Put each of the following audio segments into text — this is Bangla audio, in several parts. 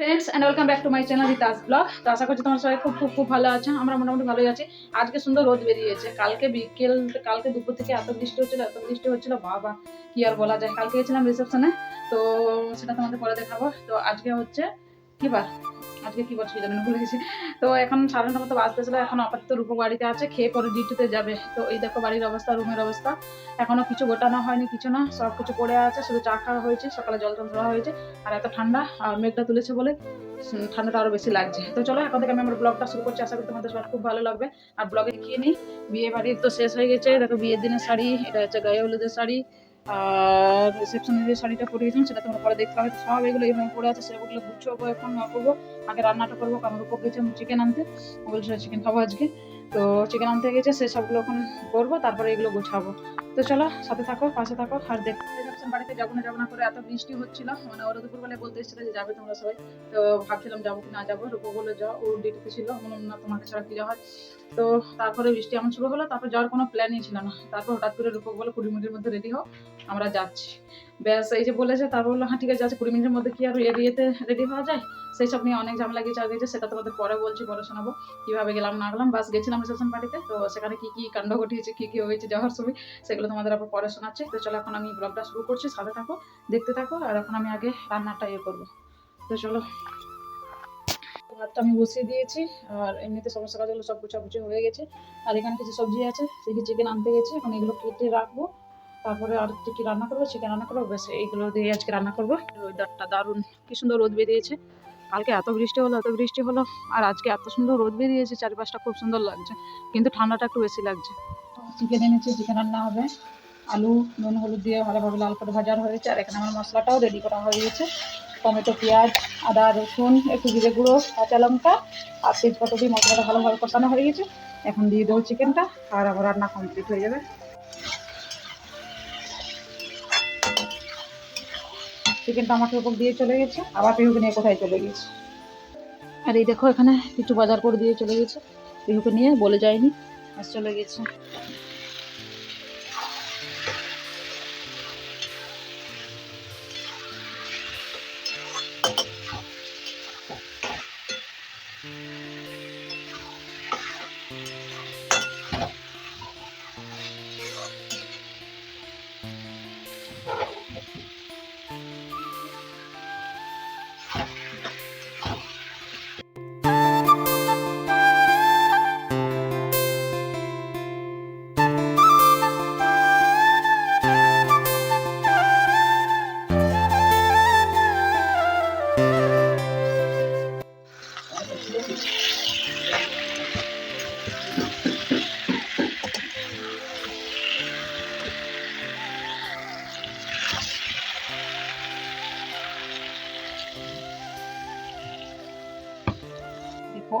Friends and welcome back to my channel Rita's vlog তো আশা করছি তোমার সবাই খুব খুব খুব ভালো আছেন আমরা মোটামুটি ভালোই আছি। আজকে সুন্দর রোদ বেরিয়েছে। কালকে বিকেল, কালকে দুপুর থেকে এত বৃষ্টি হচ্ছিল, এত বৃষ্টি হচ্ছিল, বাবা, কি আর বলা যায়। কালকে গেছিলাম রিসেপশনে তো সেটা তোমাদের পরে দেখাবো। তো আজকে হচ্ছে, কি বার? আজকে কি করছি জানি ভুলে গেছি। তো এখন সাড়ে নটা মতো বাজতেছিল, এখন আপাতত রূপক বাড়িতে আছে, খেয়ে পরে ডিউটিতে যাবে। তো এই দেখো বাড়ির অবস্থা, রুমের অবস্থা। এখনও কিছু গোটানো হয়নি, কিছু না, সব কিছু পড়ে আছে, শুধু চা খাওয়া হয়েছে, সকালে জল টল দেওয়া হয়েছে, আর এত ঠান্ডা, আর মেঘটা তুলেছে বলে ঠান্ডাটা আরও বেশি লাগছে। তো চলো, এখন থেকে আমি আমার ব্লগটা শুরু করছি, আশা করি তোমাদের সবার খুব ভালো লাগবে। আর ব্লগে দেখিয়ে নিই বিয়ে বাড়ির তো শেষ হয়ে গেছে, দেখো বিয়ের দিনের শাড়ি, এটা হচ্ছে গায়ে হলুদের শাড়ি আর রিসেপশনের যে শাড়িটা পরে গেছিলাম সেটা তোমরা পরে দেখতে পাবে। সব এগুলো এইভাবে পরে আছে, সেগুলো গুছাবো এখন না করব। আগে রান্নাটা করব কারণ উপর গেছে চিকেন আনতে? বলছে চিকেন খাব আজকে। তো চিকেন আনতে গেছে, সে সবগুলো এখন করব, তারপরে এগুলো গুছাবো। তো চলো, সাথে থাকো, পাশে থাকো, আর দেখো রিসেপশন বাড়িতে, যাব না যাব না করে এত বৃষ্টি হচ্ছিল। মানে ওরা দুপুরবেলায় বলতে এসেছিল যে যাবে তোমরা সবাই। তো ভাবছিলাম যাব কি না যাব, রূপো বলে যাও ও ডিউটিতে ছিল না তোমাকে ছাড়া কি যাওয়া তো তারপরে বৃষ্টি এমন শুরু হলো, তারপর যাওয়ার কোনো প্ল্যানই ছিল না। তারপর হঠাৎ করে রূপক বলে কুড়ি মিনিটের মধ্যে রেডি হও। আমরা যাচ্ছি। ব্যাস, এই যে বলেছে তারপর বলল হ্যাঁ ঠিক আছে, যাচ্ছে, কুড়ি মিনিটের মধ্যে কি আর এরিয়েতে রেডি হওয়া যায়? সেই সব নিয়ে অনেক ঝামেলা গিয়েছে আগে সেটা তোমাদের পরে বলছি, পরে শোনাবো, কীভাবে গেলাম, না গেলাম। বাস গেছিলাম রিসেপশন পার্টিতে তো সেখানে কী কী কাণ্ড ঘটিয়েছে, কী কী হয়েছে, যাওয়ার সময় সেগুলো তোমাদের আবার পরে শোনাচ্ছে। তো চলো, এখন আমি ব্লগটা শুরু করছি, সাথে থাকো, দেখতে থাকো, আর এখন আমি আগে রান্নাটা ইয়ে করব। তো চলো। ভাতটা আমি বসিয়ে দিয়েছি, আর এমনিতে সমস্ত কাজগুলো সব গুছাগুছি হয়ে গেছে, আর এখানে কিছু সবজি আছে সেই চিকেন আনতে গেছি, এখন এগুলো কেটে রাখব। তারপরে আর কি কি রান্না করব? চিকেন রান্না করব? বেশ এইগুলো দিয়ে আজকে রান্না করব। ওয়েদারটা দারুণ, কি সুন্দর রোদ বেরিয়েছে। কালকে এত বৃষ্টি হলো, এত বৃষ্টি হলো, আর আজকে এত সুন্দর রোদ বেরিয়েছে, চারিপাশটা খুব সুন্দর লাগছে। কিন্তু ঠান্ডাটা একটু বেশি লাগছে। চিকেন এনেছি চিকেন রান্না হবে, আলু, নুন, হলুদ দিয়ে ভালোভাবে লাল করে ভাজা হয়েছে, আর এখানে আমার মশলাটাও রেডি করা হয়ে গেছে। টমেটো, পেঁয়াজ, আদা, রসুন, একটু জিরে গুঁড়ো, কাঁচা লঙ্কা, আর তেজপাতা দিয়ে মশলাটা ভালোভাবে কষানো হয়ে গেছে। এখন দিয়ে দেবো চিকেনটা আর আবার রান্না কমপ্লিট হয়ে যাবে। চিকেনটা আমাকে ওপর দিয়ে চলে গেছে, আবার পিহুকে নিয়ে কোথায় চলে গেছে? আর এই দেখো এখানে কিছু বাজার করে দিয়ে চলে গেছে। পিহুকে নিয়ে বলে যায়নি চলে গেছে।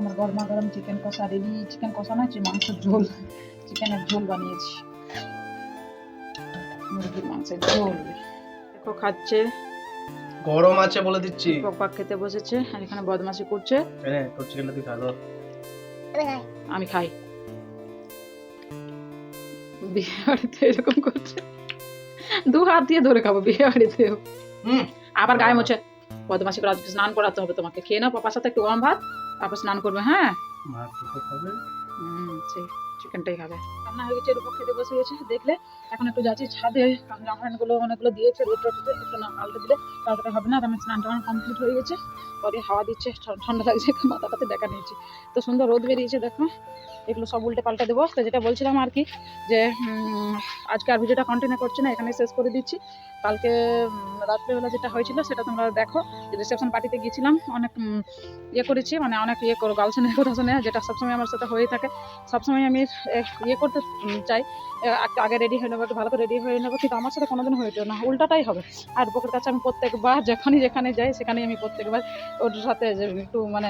আমার গরমা গরম চিকেন কষা রেডি চিকেন কষা না মাংসের ঝোল চিকেনের ঝোল বানিয়েছি। মুরগির মাংসের ঝোল। দেখো খাচ্ছে। গরম আছে বলে দিচ্ছি। পকপাক খেতে বসেছে আর এখানে বদমাশি করছে। হ্যাঁ তোর চিকেনটা তুই খালো আমি খাই। বিয়ে বাড়িতে এরকম করছে। দু হাত দিয়ে ধরে খাব বিয়ে বাড়িতেও হুম। আবার গায়ে মোছে। বদমাশি করে আজকে স্নান করাতে হবে তোমাকে। খেয়ে নাও পাপার সাথে একটু গরম ভাত। তারপর স্নান করবে হ্যাঁ? সেই চিকেনটাই খাবে। রান্না হয়ে গেছে এরকম খেতে বসে গেছে দেখলে এখন একটু যাচ্ছি ছাদে। কারণ জামা অনেকগুলো দিয়েছে রোদ রোদে একটু না পাল্টে দিলে তাড়াতাড়ি হবে না আমি স্নান টান কমপ্লিট হয়ে গেছে। পরে হাওয়া দিচ্ছে ঠান্ডা লাগছে মাথাটাতে দেখা নিয়েছি তো সুন্দর রোদ বেরিয়েছে দেখো। এগুলো সব উল্টে পাল্টে দেবো। তো যেটা বলছিলাম আর কি যে আজকে আর ভিডিওটা কন্টিনিউ করছি না এখানে শেষ করে দিচ্ছি। কালকে রাত্রেবেলা যেটা হয়েছিল সেটা তোমরা দেখো। রিসেপশন পার্টিতে গিয়েছিলাম, অনেক ইয়ে করেছি মানে অনেক ইয়ে করো গার্লসেনের কথা শুনে, যেটা সবসময় আমার সাথে হয়ে থাকে। সবসময় আমি ইয়ে করতে চাই। আগে রেডি হয়ে নেব ভালো করে রেডি হয়ে নেব, কিন্তু আমার সাথে কোনোদিন হয়ে না, উল্টাটাই হবে। আর বুকের কাছে আমি প্রত্যেকবার, যখনই যেখানে যাই, সেখানেই আমি প্রত্যেকবার ওর সাথে একটু মানে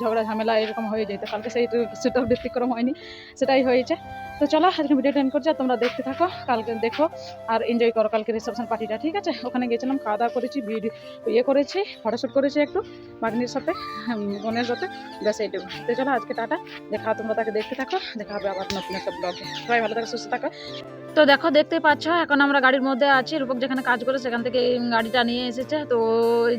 ঝগড়া, ঝামেলা এরকম হয়ে যেত, কালকে সেই সেটার ব্যতিক্রম হয়নি, সেটাই হয়েছে। তো চলো আজকে ভিডিওটা এন্ড করছি তোমরা দেখতে থাকো, কালকে দেখো আর এনজয় করো কালকে রিসেপশন পার্টিটা ঠিক আছে? ওখানে গেছিলাম, খাওয়া দাওয়া করেছি ভিডিও ইয়ে করেছি ফটোশ্যুট করেছি একটু বাগনির সাথে বোনের সাথে, ব্যাস এইটুকু। তো চলো, আজকে টাটা, দেখা তোমরা তাকে দেখতে থাকো, দেখা হবে আবার নতুন একটা ব্লগে সবাই ভালো থাকো, সুস্থ থাকো। তো দেখো, দেখতে পাচ্ছ, এখন আমরা গাড়ির মধ্যে আছি। রূপক যেখানে কাজ করে সেখান থেকে গাড়িটা নিয়ে এসেছে। তো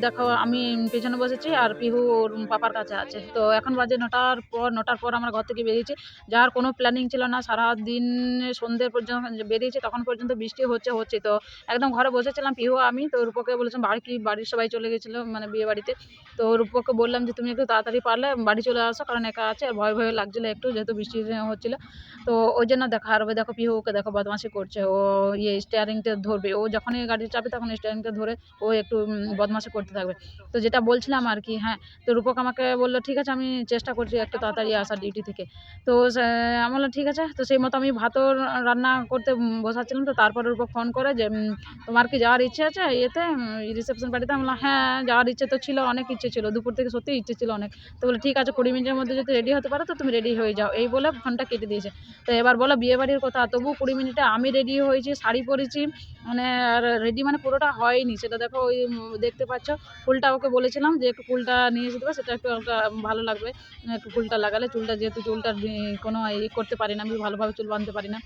দেখো, আমি পেছনে বসেছি আর পিহু ওর পাপার কাছে আছে। তো এখন বাজে নটার পর নটার পর আমরা ঘর থেকে বেরিয়েছি। যার কোনো প্ল্যানিং ছিল না সারা দিন সন্ধ্যে পর্যন্ত বেরিয়েছি, তখন পর্যন্ত বৃষ্টি হচ্ছে হচ্ছে। তো একদম ঘরে বসেছিলাম, পিহু, আমি। তো রূপকে বলেছিলাম, বাড়ি কি, বাড়ির সবাই চলে গেছিল মানে বিয়ে বাড়িতে? তো রূপককে বললাম যে, তুমি একটু তাড়াতাড়ি পারলে বাড়ি চলে আসো, কারণ একা আছে, আর ভয় ভয় লাগছিল একটু, যেহেতু বৃষ্টি হচ্ছিল। তো ওই জন্য দেখা, আর দেখো, পিহুকে দেখো, বদমাশি করছে, ও ইয়ে স্টিয়ারিংটা ধরবে, ও যখনই গাড়ি চাপে তখন স্টিয়ারিংটা ধরে ও একটু বদমাশি করতে থাকবে। তো যেটা বলছিলাম আর কি হ্যাঁ তো রূপক আমাকে বলল, ঠিক আছে, আমি চেষ্টা করছি একটু তাড়াতাড়ি আসার ডিউটি থেকে। তো আমি বললাম, ঠিক আছে। তো সেই মতো আমি ভাতও রান্না করতে বসাচ্ছিলাম। তো তারপরে রূপক ফোন করে যে তোমার কি যাওয়ার ইচ্ছে আছে ইয়েতে রিসেপশন পার্টিতে আমি বললাম হ্যাঁ যাওয়ার ইচ্ছে তো ছিল, অনেক ইচ্ছে ছিল। দুপুর থেকে সত্যি ইচ্ছে ছিল অনেক। তো বলে ঠিক আছে, কুড়ি মিনিটের মধ্যে যদি রেডি হতে পারো, তো তুমি রেডি হয়ে যাও। এই বলে ফোনটা কেটে দিয়েছে। তো এবার বলো বিয়ে বাড়ির কথা তবু কুড়ি মিনিটে আমি রেডি হয়েছি, শাড়ি পরেছি মানে আর রেডি মানে পুরোটা হয়নি। সেটা দেখো ওই দেখতে পাচ্ছ, ফুলটা ওকে বলেছিলাম যে একটু ফুলটা নিয়ে যেতে সেটা একটু একটা ভালো লাগবে। একটু ফুলটা লাগালে চুলটা, যেহেতু চুলটা কোনো ইয়ে করতে পারি না, আমি ভালোভাবে চুল বাঁধতে পারি না।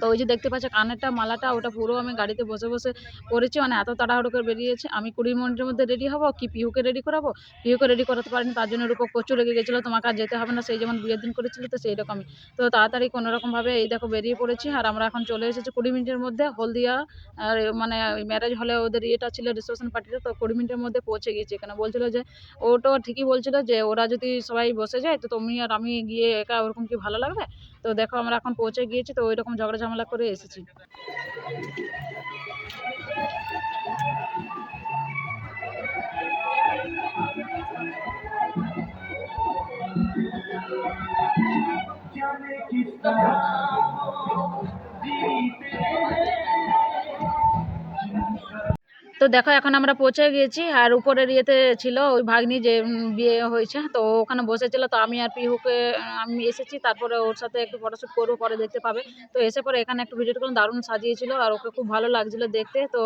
তো ওই যে দেখতে পাচ্ছ কানেরটা, মালাটা, ওটা পুরো আমি গাড়িতে বসে বসে করেছি মানে এত তাড়াহুড়ো করে বেরিয়েছে। আমি কুড়ি মিনিটের মধ্যে রেডি হব, কি পিহুকে রেডি করাবো? পিহুকে রেডি করাতে পারিনি, তার জন্য রূপক প্রচুর রেগে গেছিল, তোমাকে আর যেতে হবে না, সেই যেমন বিয়ের দিন করেছিল, তো সেই রকমই তো তাড়াতাড়ি কোনো রকমভাবে এই দেখো বেরিয়ে পড়েছি, আর আমরা এখন চলে এসেছি কুড়ি মিনিটের মধ্যে হলদিয়া, আর মানে ম্যারেজ হলে ওদের ইয়েটা ছিল রিসেপশন পার্টিটা তো কুড়ি মিনিটের মধ্যে পৌঁছে গিয়েছি। এখানে বলছিল যে ওটা ঠিকই বলছিল যে, ওরা যদি সবাই বসে যায়, তো তুমি আর আমি গিয়ে একা, ওরকম কি ভালো লাগবে? তো দেখো আমরা এখন পৌঁছে গিয়েছি তো ওই রকম ঝগড়া ঝামেলা করে এসেছি। তো দেখো, এখন আমরা পৌঁছে গিয়েছি, আর উপরের ইয়েতে ছিল ওই ভাগ্নি যে বিয়ে হয়েছে, তো ওখানে বসেছিল, তো আমি আর পিহুকে, আমি এসেছি, তারপরে ওর সাথে একটু ফটোশ্যুট করব, পরে দেখতে পাবে। তো এসে পরে এখানে একটু ভিডিও করলাম দারুণ সাজিয়েছিল, আর ওকে খুব ভালো লাগছিল দেখতে। তো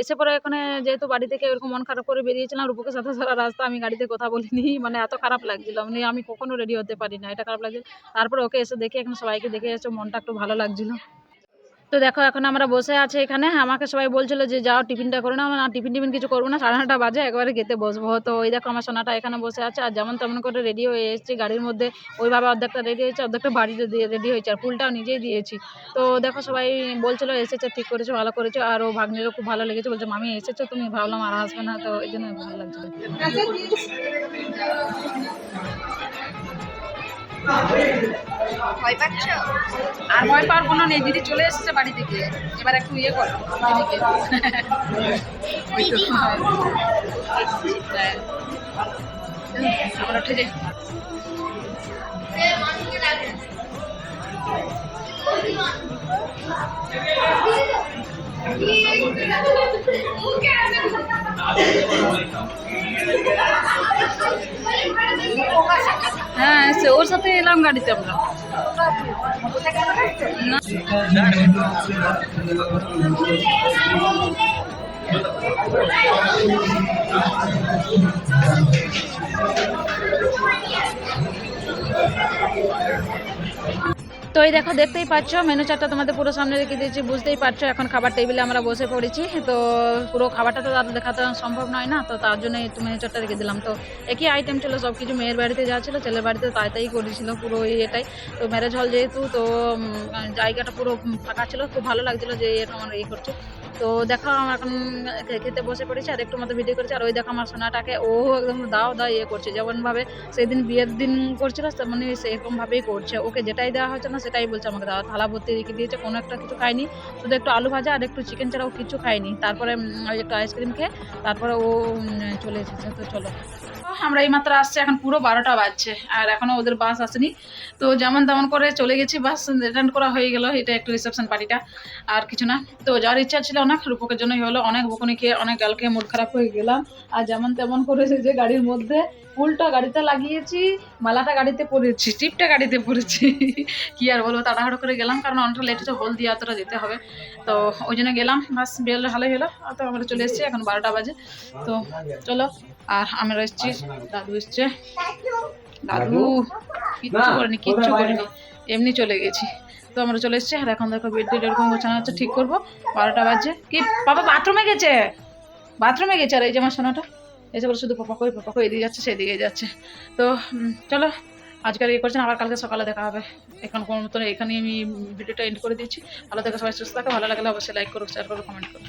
এসে পরে এখানে যেহেতু বাড়ি থেকে এরকম মন খারাপ করে বেরিয়েছিলাম রূপকের সাথে সারা রাস্তা, আমি গাড়িতে কথা বলিনি মানে এত খারাপ লাগছিল মানে আমি কখনো রেডি হতে পারি না, এটা খারাপ লাগছিল। তারপরে ওকে এসে দেখে, এখন সবাইকে দেখে এসে মনটা একটু ভালো লাগছিল। তো দেখো, এখন আমরা বসে আছি এখানে। আমাকে সবাই বলছিল যে, যাও, টিফিনটা করে নাও। না, টিফিন টিফিন কিছু করব না। সাড়ে নটা বাজে, একবারে খেতে বসবো। তো ওই দেখো, আমার সোনাটা এখানে বসে আছে। আর যেমন তেমন করে রেডি হয়ে এসেছি। গাড়ির মধ্যে ওইভাবে অর্ধেকটা রেডি হয়েছে, অর্ধেকটা বাড়িতে দিয়ে রেডি হয়েছে। আর ফুলটাও নিজেই দিয়েছি। তো দেখো, সবাই বলছিল, এসেছে, ঠিক করেছ, ভালো করেছ। আর ও ভাগ্নেরও খুব ভালো লেগেছে। বলছে, মামি, এসেছ তুমি? ভাবলাম, আর আসবে না। তো এই জন্য ভালো লাগছিল ভয় পাচ্ছ? আর ভয় পাওয়ার কোনো নেই দিদি চলে এসেছে বাড়ি থেকে। এবার একটু ইয়ে করো দিদিকে ওই তো। হ্যাঁ। উঠে যাই। হ্যাঁ সে ওর সাথে এলাম গাড়িতে আমরা। না। তো এই দেখো, দেখতেই পাচ্ছ মেনু চারটা তোমাদের পুরো সামনে রেখে দিয়েছি, বুঝতেই পারছ, এখন খাবার টেবিলে আমরা বসে পড়েছি, তো পুরো খাবারটা তো আর দেখাতে সম্ভব নয় না, তো তার জন্য একটু মেনু চারটা রেখে দিলাম। তো একই আইটেম ছিল সব কিছু মেয়ের বাড়িতে যা ছিল, ছেলের বাড়িতে তাই তাই করেছিল, পুরো এটাই। তো ম্যারেজ হল যেহেতু, তো জায়গাটা পুরো ফাঁকা ছিল, খুব ভালো লাগছিল যে এটা আমার এই করছে। তো দেখো, আমার এখন খেতে বসে পড়েছি, আর একটু মতো ভিডিও করেছি, আর ওই দেখো আমার সোনাটাকে ও একদম দাও দাও ইয়ে করছে। যেমনভাবে সেদিন বিয়ের দিন করছিল, তেমনি সেরকমভাবেই করছে। ওকে যেটাই দেওয়া হচ্ছে না, সেটাই বলছে আমাকে, দাও, থালা ভর্তি রেখে দিয়েছে, কোনো একটা কিছু খায়নি। শুধু একটু আলু ভাজা আর একটু চিকেন ছাড়াও কিছু খায়নি। তারপরে একটু আইসক্রিম খেয়ে, তারপরে ও চলে এসেছে। তো চলো। আমরা এই মাত্র আসছে, এখন পুরো বারোটা বাজছে, আর এখনও ওদের বাস আসেনি। তো যেমন তেমন করে চলে গেছি বাস রিটার্ন করা হয়ে গেল, এটা একটু রিসেপশন পার্টিটা আর কিছু না। তো যাওয়ার ইচ্ছা ছিল অনেক রূপকের জন্যই হলো, অনেক বকুনি খেয়ে, অনেক গালকে মুড খারাপ হয়ে গেলাম। আর যেমন তেমন করে যে গাড়ির মধ্যে ফুলটা গাড়িতে লাগিয়েছি মালাটা গাড়িতে পরেছি টিপটা গাড়িতে পরেছি। কি আর বলব তাড়াহুড়ো করে গেলাম কারণ অনেকটা লেট হচ্ছে হলদি অতটা যেতে হবে। তো ওই জন্য গেলাম বাস বেরোলে ভালোই হলো। আর তো আমরা চলে এসেছি এখন বারোটা বাজে। তো চলো আর আমরা এসেছি দাদু এসছে। দাদু কিচ্ছু করিনি কিচ্ছু করিনি এমনি চলে গেছি। তো আমরা চলে এসেছি আর এখন দেখো বেড টেড এরকম গোছানো হচ্ছে ঠিক করব। বারোটা বাজে। কি বাবা বাথরুমে গেছে? বাথরুমে গেছে? আর এই যে আমার সোনাটা? এসে বলে শুধু পপা কই পপা কই, এদিকে যাচ্ছে সেদিকে যাচ্ছে। তো চলো আজকাল ইয়ে করছেন আবার কালকে সকালে দেখা হবে। এখন কোনো মতো এখানে আমি ভিডিওটা এন্ড করে দিচ্ছি ভালো থেকে, সবাই সুস্থ থাকে, ভালো লাগলে অবশ্যই লাইক করো শেয়ার করো কমেন্ট করো।